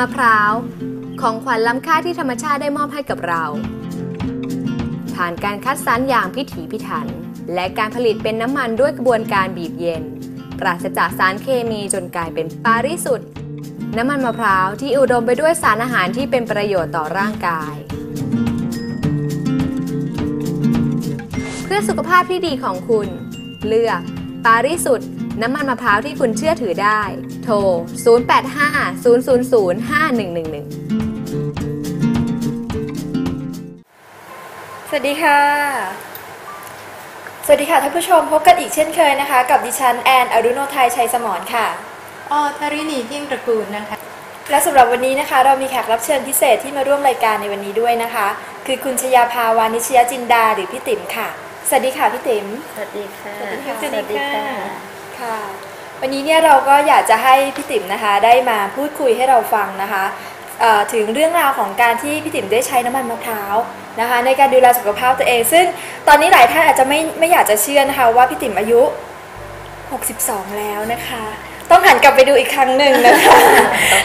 มะพร้าว ของขวัญล้ำค่าที่ธรรมชาติได้มอบให้กับเรา ผ่านการคัดสรรอย่างพิถีพิถัน และการผลิตเป็นน้ำมันด้วยกระบวนการบีบเย็น ปราศจากสารเคมีจนกลายเป็นปาริสุทธิ์น้ำมันมะพร้าวที่อุดมไปด้วยสารอาหารที่เป็นประโยชน์ต่อร่างกาย เพื่อสุขภาพที่ดีของคุณ เลือกปาริสุทธิ์ น้ำมันมะพร้าวที่คุณเชื่อถือได้ โทร 0850005111 สวัสดีค่ะ สวัสดีค่ะท่านผู้ชมพบกันอีกเช่นเคยนะคะ กับดิฉันแอนอรุโนไทยชัยสมรค่ะอ้อทารินีเที่ยงตระกูลนะคะ และสำหรับวันนี้นะคะ เรามีแขกรับเชิญพิเศษที่มาร่วมรายการในวันนี้ด้วยนะคะ คือคุณชยาภาวานิชยจินดาหรือพี่ติ๋มค่ะ สวัสดีค่ะพี่ติ๋ม สวัสดีค่ะ สวัสดีค่ะสวัสดี ค่ะค่ะ วันนี้เนี่ยเราก็อยากจะให้พี่ติ๋มนะคะได้มาพูดคุยให้เราฟังนะคะเอ่อถึงเรื่องราวของการที่พี่ติ๋มได้ใช้น้ำมันมะพร้าวนะคะ ในการดูแลสุขภาพตัวเอง ซึ่งตอนนี้หลายท่านอาจจะไม่ไม่อยากจะเชื่อนะคะว่าพี่ติ๋มอายุ 62 แล้วนะคะ ต้องหันกลับไปดูอีกครั้งหนึ่งนะคะ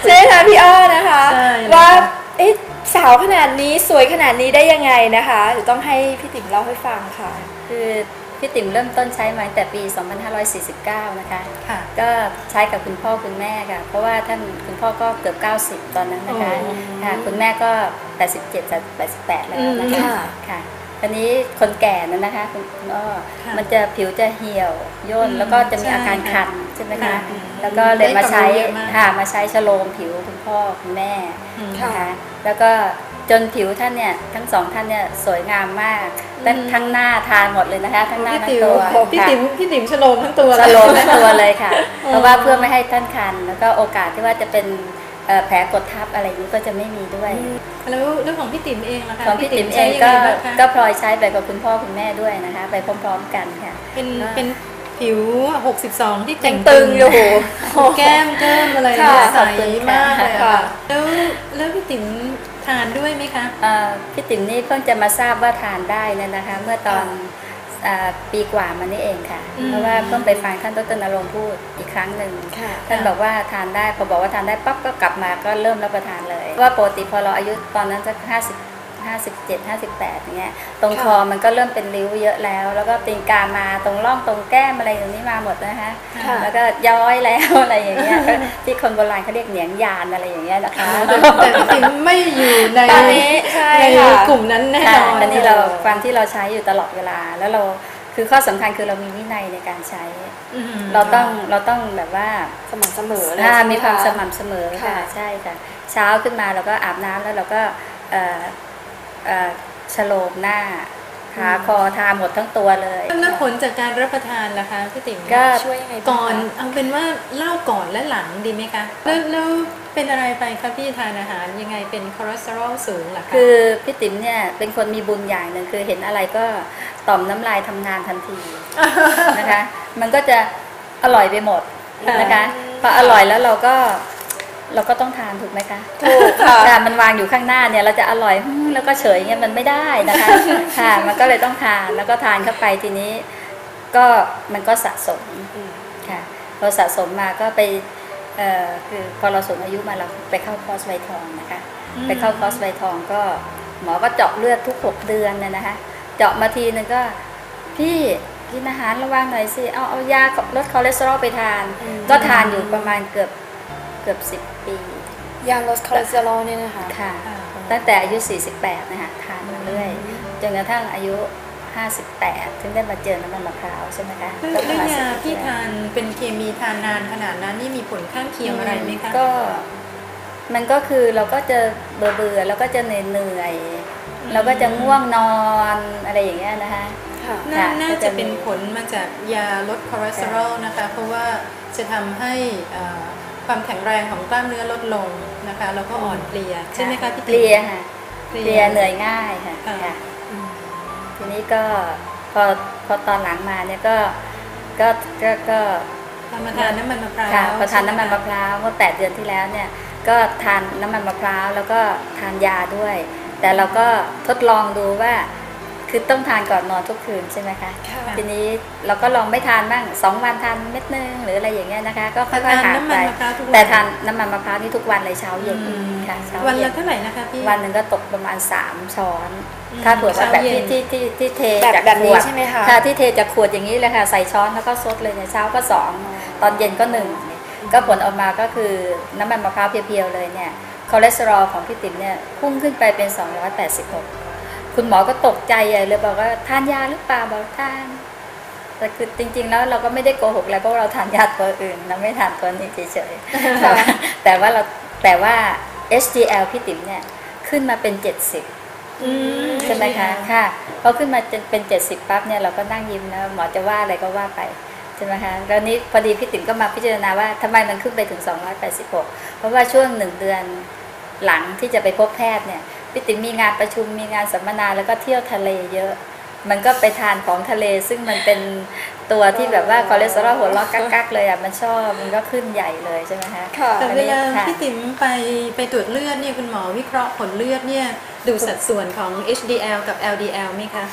ใช่ไหมคะพี่อ้อนะคะใช่เลยว่าค่ะเอ๊ะสาวขนาดนี้สวยขนาดนี้ได้ยังไงนะคะเดี๋ยวต้องให้พี่ติ๋มเล่าให้ฟังค่ะ คือ พี่ติ๋มเริ่มต้นใช้มาตั้งแต่ปี 2549 นะคะค่ะก็ใช้กับคุณพ่อคุณแม่ค่ะ เพราะว่าท่านคุณพ่อก็เกือบ 90 ตอนนั้นนะคะโอ้ค่ะคุณแม่ก็ 87จะ88 แล้วนะคะอืมค่ะค่ะทีนี้คนแก่นั้นนะคะคุณคุณอ้อค่ะมันจะผิวจะเหี่ยวย่นอืมแล้วก็จะมีใช่อาการค่ะคันใช่ไหมคะค่ะแล้วก็เลยมาใช้ได้ความรู้เยอะมากค่ะมาใช้ชะโลมผิวคุณพ่อคุณแม่อืมค่ะนะคะแล้วก็ จนผิวท่านเนี่ยทั้งสองท่านเนี่ยสวยงามมากทั้งอืมทั้งหน้าทานหมดเลยนะคะ ทั้งหน้าพี่ทั้งติ๋วตัวพี่ค่ะติ๋มพี่ติ๋มชโลมทั้งตัวสโลมทั้งตัวเลยค่ะอืมเพราะว่าเพื่อไม่ให้ท่านคัน แล้วก็โอกาสที่ว่าจะเป็นเอ่อแผลกดทับอะไรอย่างนี้ก็จะไม่มีด้วย แล้วเรื่องของพี่ติ๋มเองล่ะคะของพี่ติ๋มเอใช้งยัก็ไบ้างคะก็พลอยใช้ไปกับคุณพ่อคุณแม่ด้วยนะคะ ไปพร้อม ๆ กันค่ะ เป็นก็เป็นผิว 62 ที่เต่งตึงอยู่แก้มเกิมอะไรค่ะใสมากเลยค่ะค่ะแล้วแล้วพี่ติ๋ม ทานด้วยไหมคะเอ่อพี่ติ๋มนี่เพิ่งจะมาทราบว่าทานได้เนยนะคะ เมื่อตอนเอ่อปีกว่ามานี่เองค่ะอืมเพราะว่าเพิ่งไปฟังท่านดรนรงค์พูดอีกครั้งหนึ่งค่ะท่านบอกว่าทานได้พอบอกว่าทานได้ปั๊บก็กลับมาก็เริ่มรับประทานเลย ว่าปกติพอเราอายุตอนนั้นสักห้าสิบ ห้าสิบเจ็ดห้าสิบแปดอย่างเงี้ยตรงค่ะคอมันก็เริ่มเป็นริ้วเยอะแล้ว แล้วก็ตีนกามาตรงร่องตรงแก้มอะไรตรงนี้มาหมดนะคะค่ะแล้วก็ย้อยแล้วอะไรอย่างเงี้ยก็ที่คนโบราณเขาเรียกเหนียงยานอะไรอย่างเงี้ยนะคะแต่แต่พี่ติ๋มไม่อยู่ในตอนนี้ใช่ในค่ะกลุ่มนั้นแน่นค่ะอนอันนี้เราความที่เราใช้อยู่ตลอดเวลาแล้วเราคือข้อสำคัญคือเรามีวินัยในการใช้อืมเราต้องเราต้องแบบว่าสม่ำเสมอเลยอ่าใช่ไหมีความะสม่ำเสมอค่ะค่ะใช่ค่ะ เช้าขึ้นมาเราก็อาบน้ำแล้วเราก็ เอ่อเอ่อชโลมหน้าขาคอทาหมดทั้งตัวเลยแล้วผลจากการรับประทานล่ะคะพี่ติ๋มก็ช่วยยังไงบ้างก่อนคะเอาเป็นว่าเล่าก่อนและหลังดีไหมคะแล้วแล้วเป็นอะไรไปคะพี่ทานอาหารยังไงเป็นคอเลสเตอรอลสูงเหรอคะคือพี่ติ๋มเนี่ยเป็นคนมีบุญอย่างหนึ่งคือเห็นอะไรก็ต่อมน้ำลายทำงานทันทีนะคะ มันก็จะอร่อยไปหมดนะคะพออร่อยแล้วเราก็ เราก็ต้องทานถูกไหมคะถูกค่ะค่ะมันวางอยู่ข้างหน้าเนี่ยเราจะอร่อยฮึ่มแล้วก็เฉยเงี้ยมันไม่ได้นะคะค่ะมันก็เลยต้องทานแล้วก็ทานเข้าไปทีนี้ ก็มันก็สะสมค่ะพอสะสมมาก็ไปเอ่อคือพอเราสูงอายุมาเราไปเข้าคอร์สไวทองนะคะอืมไปเข้าคอร์สไวทองก็หมอก็เจาะเลือดทุกหกเดือนเนี่ยนะคะ เจาะมาทีนึงก็พี่กินอาหารระวังหน่อยสิเอาเอายาลดคอเลสเตอรอลไปทานอืมก็ทานอยู่ประมาณเกือบ เกือบสิบปี ยาลดคอเลสเตอรอลเนี่ยนะคะค่ะค่ะ ตั้งแต่อายุ 48 นะคะทานมาเรื่อย จนกระทั่งอายุ 58 ถึงได้มาเจอน้ำมันมะพร้าวใช่ไหมคะแล้วก็ปแล้ระวมาณยา10ที่เดือนทานเป็นเคมีทานนานขนาดนั้นนี่มีผลข้างเคียงอะไรไหมคะ ก็ มันก็คือเราก็จะเบื่อเบื่อๆแล้วก็จะเหนื่อยเหนื่อยๆเราก็จะง่วงนอนอะไรอย่างเงี้ยนะคะค่ะน่าค่ะน่าก็จะจะเป็นมีผลมาจากยาลดคอเลสเตอรอลนะคะ เพราะว่าจะทำให้เอ่อ ความแข็งแรงของกล้ามเนื้อลดลงนะคะแล้วก็อ่อนเพลียใช่ไหมคะพี่เพติ๋มลียค่ะเพเพลีลียยเหนื่อยง่ายค่ะค่ะค่ะทีนี้ก็พอพอตอนหลังมาเนี่ยก็ก็ก็ก็ทำมาทานน้ำมันมะพร้าวค่ะพอทานน้ำมันใช่ไหมะพร้าวเมื่อแปดเดือนที่แล้วเนี่ยก็ทานน้ำมันมะพร้าวแล้วก็ทานยาด้วย แต่เราก็ทดลองดูว่า คืคือต้องทานก่อนนอนทุกคืนใช่ไหมคะค่ะทีนี้เราก็ลองไม่ทานบ้างสองวันทานเม็ดนึงหรืออะไรอย่างเงี้ยนะคะ ก็ค่แต่อยทานๆหาน้ำไปมันมะพร้าวทุกวันแต่ทานน้ำมันมะพร้าวนี่ทุกวันเลยเช้าเย็นอืมค่ะเช้าวันเย็ละนเท่าไหร่นะคะพี่วันหนึ่งก็ตกประมาณ3ช้อนอืมถ้าเผื่อว่าเช้าแบบเย็ที่นที่ที่ที่เทแบบจากแบบขนี้วดใช่ไหมคะค่ะที่เทจากขวดอย่างนี้เลยค่ะใส่ช้อนแล้วก็ซดเลยเนี่ยเช้าก็สองตอนเย็นก็หนึ่งก็ผลออกมาก็คือน้ำมันมะพร้าวเพียวๆเลยเนี่ยคอเลสเตอรอลของพี่ติ๋มเนี่ยพุ่งขึ้นไปเป็น 286 คุณหมอก็ตกใจใหญ่เลยบอกว่าทานยาหรือเปล่าบอกทานแต่คือจริง ๆ แล้วเราก็ไม่ได้โกหกอะไรเพราะเราทานยาตัวอื่นเราไม่ทานตัวนี้เฉยๆแต่ว่าแต่ว่าเราแต่ว่า HDL พี่ติ๋มเนี่ยขึ้นมาเป็น 70อืมใช่ไหมคะค่ะพอขึ้นมาเป็น 70ปั๊บเนี่ยเราก็นั่งยิ้มนะหมอจะว่าอะไรก็ว่าไปใช่ไหมคะแล้วนี้พอดีพี่ติ๋มก็มาพิจารณาว่าทำไมมันขึ้นไปถึง 286 เพราะว่าช่วงหนึ่งเดือนหลังที่จะไปพบแพทย์เนี่ย พี่ติ๋มมีงานประชุมมีงานสัมมนาแล้วก็เที่ยวทะเลเยอะ มันก็ไปทานของทะเล ซึ่งมันเป็นตัวที่แบบว่าคอเลสเตอรอลหัวเราะกักๆเลยอะมันชอบมันก็ขึ้นใหญ่เลยใช่ไหมคะค่ะแต่อันเวนี้ลาค่ะพี่ติ๋มไปไปตรวจเลือดเนี่ยคุณหมอวิเคราะห์ผลเลือดเนี่ยดูสัดส่วนของ HDL กับ LDL ไหมคะ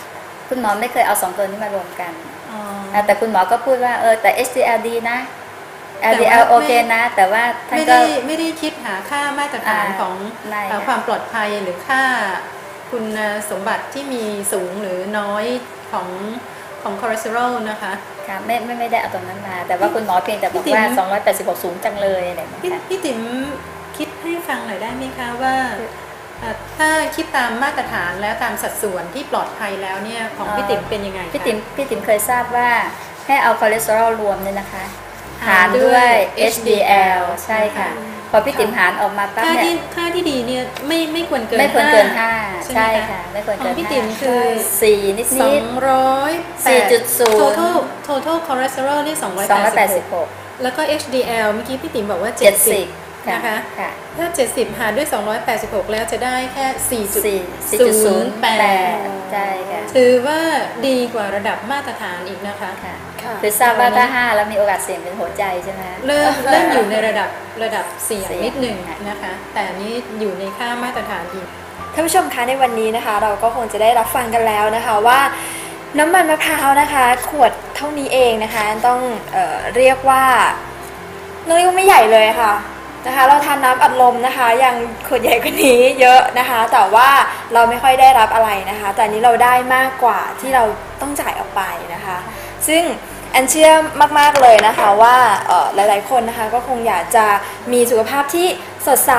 คุณหมอไม่เคยเอาสองตัวนี้มารวมกันอ๋ออะแต่คุณหมอก็พูดว่าเออแต่ HDL ดีนะแต่ว่า LDL โอเคไม่นะ แต่ว่าท่านไม่ก็ได้ไม่ได้คิดหาค่ามาตรฐานอ่าของไม่เอ่อค่ะความปลอดภัยหรือค่าคุณสมบัติที่มีสูงหรือน้อยของของคอเลสเตอรอลนะคะค่ะไม่ไม่ไม่ได้เอาตรงนั้นมา แต่ว่าคุณหมอเพียงแต่บอกว่าพี่ติ๋ม286 สูงจังเลยอะไรอย่างเงี้พี่ยค่ะพี่ติ๋มคิดให้ฟังหน่อยได้ไหมคะว่าเอ่อถ้าคิดตามมาตรฐานแล้วตามสัดส่วนที่ปลอดภัยแล้วเนี่ยของพี่ติ๋มเป็นยังไงคะพี่ติ๋มพี่ติ๋มเคยทราบว่าให้เอาคอเลสเตอรอลรวมเนี่ยนะคะ หาหารรด้ด้ววยย HDL ใช่ค่ะ พอพี่ติ๋มหารออกมาปั๊บค่าเนี่ที่ยค่าที่ดีเนี่ยไม่ไม่ควรเกินไม่ควรเกินห้า5ใช่ใช่ไหมคะค่ะ ไม่ควรขเกิองนพี่ติ๋มคือ สี่นิดสอนิดงร้อยแปด4.0 total total cholesterol นี่สองร้อยแปดสิบหก286แล้วก็ HDL เมื่อกี้พี่ติ๋มบอกว่า70 70นะคะ ค่ะ ถ้า 70 หารด้วย 286 แล้วจะได้แค่4 4.08 ใช่ค่ะ4.08ถือว่าดีกว่าระดับมาตรฐานอีกนะคะ ค่ะ ค่ะคือทราบว่าถ้า5แล้วมีโอกาสเสี่ยงเป็นหัวใจใช่ไหมเริ่มเริ่มอยู่ในระดับระดับเสี่ยงเสี่ยงนิดหนึ่งค่ะนะคะ แต่อันนี้อยู่ในค่ามาตรฐานดีท่านผู้ชมคะในวันนี้นะคะ เราก็คงจะได้รับฟังกันแล้วนะคะว่าน้ำมันมะพร้าวนะคะ ขวดเท่านี้เองนะคะ ต้องเออเรียกว่าต้องเรียกว่าไม่ใหญ่เลยค่ะนะคะ เราทานน้ำอัดลมนะคะยังขวดใหญ่กว่านี้เยอะนะคะ แต่ว่าเราไม่ค่อยได้รับอะไรนะคะ แต่อันนี้เราได้มากกว่าที่เราต้องจ่ายออกไปนะคะ ซึ่ง แอนเชื่อมาก ๆ เลยนะคะว่าเอ่อหลาย ๆ คนนะคะก็คงอยากจะมีสุขภาพที่สดใส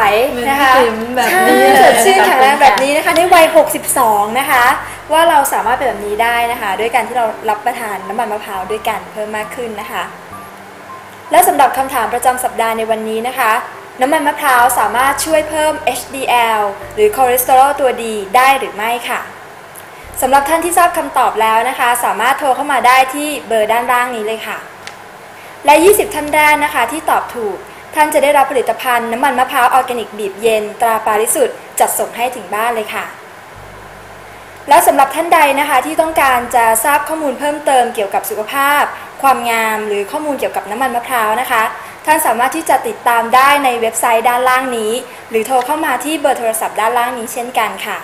นะคะเหมือนพี่ติ๋มแบบนี้ใช่สดชื่นขอบคุณแข็งแรงแบบค่ะนี้นะคะในวัย 62 นะคะ ว่าเราสามารถเป็นแบบนี้ได้นะคะ ด้วยการที่เรารับประทานน้ำมันมะพร้าวด้วยกันเพิ่มมากขึ้นนะคะ และสำหรับคำถามประจำสัปดาห์ในวันนี้นะคะ น้ำมันมะพร้าวสามารถช่วยเพิ่ม HDL หรือคอเลสเตอรอลตัวดีได้หรือไม่ค่ะ สำหรับท่านที่ทราบคำตอบแล้วนะคะ สามารถโทรเข้ามาได้ที่เบอร์ด้านล่างนี้เลยค่ะ และ 20 ท่านแรกนะคะที่ตอบถูก ท่านจะได้รับผลิตภัณฑ์น้ำมันมะพร้าวออร์แกนิกบีบเย็น ตราปาริสุทธิ์จัดส่งให้ถึงบ้านเลยค่ะ และสำหรับท่านใดนะคะที่ต้องการจะทราบข้อมูลเพิ่มเติมเกี่ยวกับสุขภาพ ความงาม หรือข้อมูลเกี่ยวกับน้ำมันมะพร้าวนะคะ ท่านสามารถที่จะติดตามได้ในเว็บไซต์ด้านล่างนี้ หรือโทรเข้ามาที่เบอร์โทรศัพท์ด้านล่างนี้เช่นกันค่ะ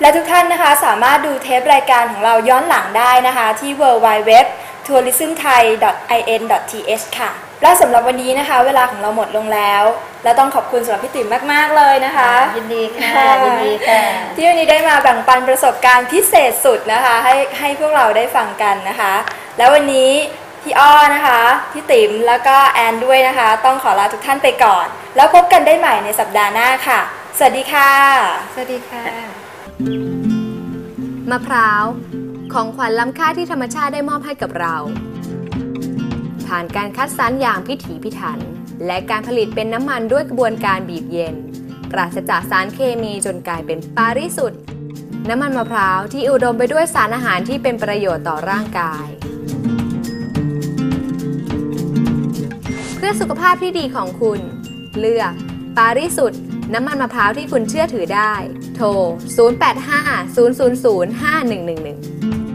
และทุกท่านนะคะสามารถดูเทปรายการของเราย้อนหลังได้นะคะที่ www tourismthai.in.th ค่ะ และสำหรับวันนี้นะคะ เวลาของเราหมดลงแล้ว และต้องขอบคุณสำหรับพี่ติ๋มมาก ๆ เลยนะคะ ยินดีค่ะค่ะ ยินดีค่ะ ที่วันนี้ได้มาแบ่งปันประสบการณ์พิเศษสุดนะคะ ให้ให้พวกเราได้ฟังกันนะคะ แล้ววันนี้พี่อ้อนะคะ พี่ติ๋มแล้วก็แอนด้วยนะคะ ต้องขอลาทุกท่านไปก่อน แล้วพบกันได้ใหม่ในสัปดาห์หน้าค่ะ สวัสดีค่ะ สวัสดีค่ะ มะพร้าว ของขวัญล้ำค่าที่ธรรมชาติได้มอบให้กับเรา ผ่านการคัดสรรอย่างพิถีพิถัน และการผลิตเป็นน้ำมันด้วยกระบวนการบีบเย็น ปราศจากสารเคมีจนกลายเป็นปาริสุทธิ์น้ำมันมะพร้าวที่อุดมไปด้วยสารอาหารที่เป็นประโยชน์ต่อร่างกาย เพื่อสุขภาพที่ดีของคุณ เลือกปาริสุทธิ์ น้ำมันมะพร้าวที่คุณเชื่อถือได้ โทร 085 000 5111